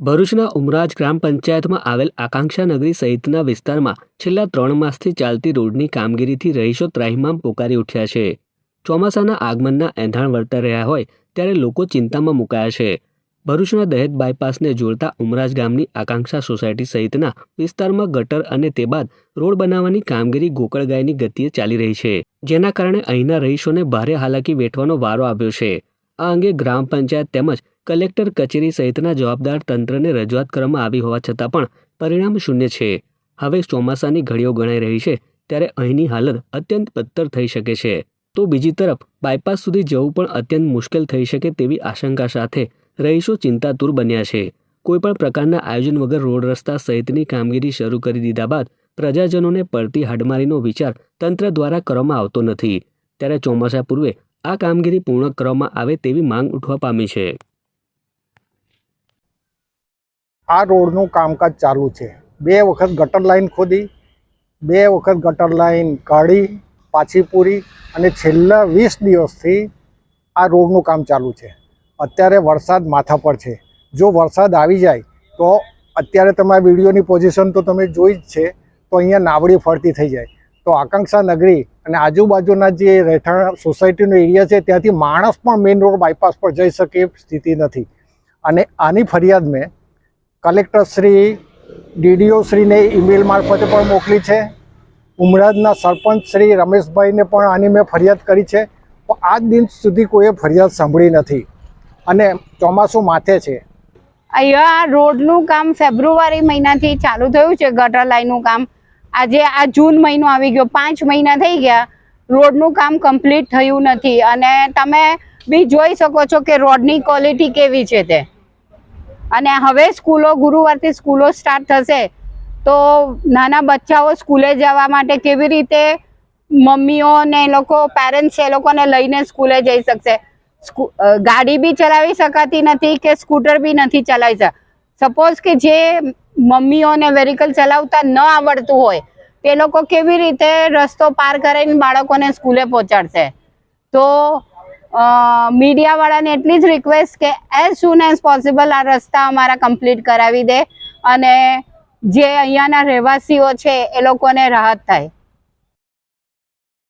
ભરૂચના ઉમરાજ ગ્રામ પંચાયતમાં આવેલ આકાંક્ષા નગરી સહિતના વિસ્તારમાં છેલ્લા ત્રણ માસથી ચાલતી રોડની કામગીરીથી રહીશો ત્રાહિમામ પોકારી ઉઠ્યા છે. ચોમાસાના આગમનના એંધાણ વર્તા રહ્યા હોય ત્યારે લોકો ચિંતામાં મુકાયા છે. ભરૂચના દહેજ બાયપાસને જોડતા ઉમરાજ ગામની આકાંક્ષા સોસાયટી સહિતના વિસ્તારમાં ગટર અને તે બાદ રોડ બનાવવાની કામગીરી ગોકળગાયની ગતિએ ચાલી રહી છે, જેના કારણે અહીંના રહીશોને ભારે હાલાકી વેઠવાનો વારો આવ્યો છે. આ અંગે ગ્રામ પંચાયત તેમજ કલેક્ટર કચેરી સહિતના જવાબદાર તંત્રને રજૂઆત કરવામાં આવી હોવા છતાં પણ પરિણામ શૂન્ય છે. હવે ચોમાસાની ઘડીઓ ગણાઈ રહી છે ત્યારે અહીંની હાલત અત્યંત બદતર થઈ શકે છે. તો બીજી તરફ, બાયપાસ સુધી જવું પણ અત્યંત મુશ્કેલ થઈ શકે તેવી આશંકા સાથે રહીશો ચિંતાતુર બન્યા છે. કોઈપણ પ્રકારના આયોજન વગર રોડ રસ્તા સહિતની કામગીરી શરૂ કરી દીધા બાદ પ્રજાજનોને પડતી હાડમારીનો વિચાર તંત્ર દ્વારા કરવામાં આવતો નથી. ત્યારે ચોમાસા પૂર્વે આ કામગીરી પૂર્ણ કરવામાં આવે તેવી માંગ ઉઠવા પામી છે. આ રોડનું કામકાજ ચાલુ છે. બે વખત ગટર લાઈન ખોદી, બે વખત ગટર લાઈન કાઢી, પાછી પૂરી અને છેલ્લા વીસ દિવસથી આ રોડનું કામ ચાલુ છે. અત્યારે વરસાદ માથા પર છે. જો વરસાદ આવી જાય તો અત્યારે તમારા વિડીયોની પોઝિશન તો તમે જોઈ જ છે, તો અહીંયા નાવડી ફરતી થઈ જાય. તો આકાંક્ષા નગરી અને આજુબાજુના જે રહેઠાણ સોસાયટીનો એરિયા છે, ત્યાંથી માણસ પણ મેઇન રોડ બાયપાસ પર જઈ શકે સ્થિતિ નથી. અને આની ફરિયાદ મેં કલેક્ટર શ્રી, ડીડીઓ શ્રીને ઈમેલ મારફતે પણ મોકલી છે. ઉમરાજના સરપંચ શ્રી રમેશભાઈને પણ આની મેં ફરિયાદ કરી છે. પણ આજ દિન સુધી કોઈએ ફરિયાદ સાંભળી નથી. અને ચોમાસું માથે છે. અહીંયા રોડનું કામ ફેબ્રુઆરી મહિનાથી ચાલુ થયું છે, ગટર લાઈનનું કામ. આજે આ જૂન મહિનો આવી ગયો, પાંચ મહિના થઈ ગયા. રોડનું કામ કમ્પ્લીટ થયું નથી. અને તમે બી જોઈ શકો છો કે રોડની ક્વોલિટી કેવી છે તે. અને હવે સ્કૂલો, ગુરુવારથી સ્કૂલો સ્ટાર્ટ થશે. તો નાના બચ્ચાઓ સ્કૂલે જવા માટે કેવી રીતે મમ્મીઓ ને એ લોકો પેરેન્ટ્સ એ લોકોને લઈને સ્કૂલે જઈ શકશે? ગાડી બી ચલાવી શકાતી નથી કે સ્કૂટર બી નથી ચલાવી શકતા સપોઝ કે જે મમ્મીઓને વેહિકલ ચલાવતા ન આવડતું હોય, તે લોકો કેવી રીતે રસ્તો પાર કરીને બાળકોને સ્કૂલે પહોંચાડશે? તો મીડિયાવાળાને એટલી જ રિક્વેસ્ટ કે એઝ સુન એઝ પોસિબલ આ રસ્તા અમારા કમ્પ્લીટ કરાવી દે અને જે અહીંયાના રહેવાસીઓ છે એ લોકોને રાહત થાય.